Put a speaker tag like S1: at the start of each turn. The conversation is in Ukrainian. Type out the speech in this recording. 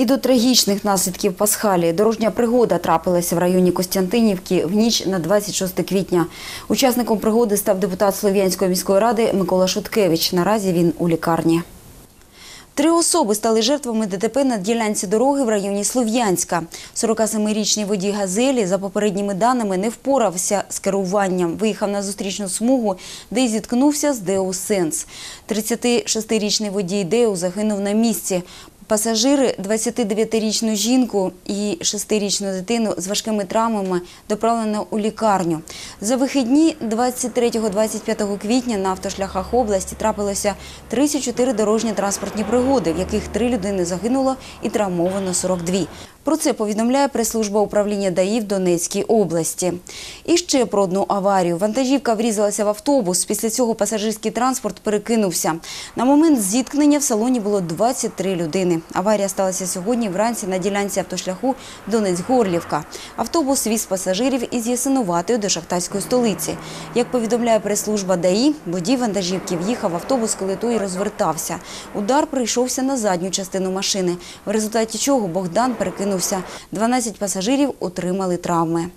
S1: І до трагічних наслідків Пасхалі дорожня пригода трапилася в районі Костянтинівки в ніч на 26 квітня. Учасником пригоди став депутат Слов'янської міської ради Микола Шуткевич. Наразі він у лікарні. Три особи стали жертвами ДТП на ділянці дороги в районі Слов'янська. 47-річний водій «Газелі» за попередніми даними не впорався з керуванням. Виїхав на зустрічну смугу, де й зіткнувся з Деу Сенс. 36-річний водій Деу загинув на місці. Пасажири 29-річну жінку і 6-річну дитину з важкими травмами доправлено у лікарню. За вихідні 23-25 квітня на автошляхах області трапилося 34 дорожні транспортні пригоди, в яких три людини загинуло і травмовано 42. Про це повідомляє прес-служба управління ДАІ в Донецькій області. І ще про одну аварію. Вантажівка врізалася в автобус. Після цього пасажирський транспорт перекинувся. На момент зіткнення в салоні було 23 людини. Аварія сталася сьогодні вранці на ділянці автошляху Донець-Горлівка. Автобус віз пасажирів із Ясинуватої до шахтарської столиці. Як повідомляє прес-служба ДАІ, водій вантажівки в'їхав автобус, коли той розвертався. Удар прийшовся на задню частину машини, в результаті чого Богдан перекинувся. 12 пасажирів отримали травми.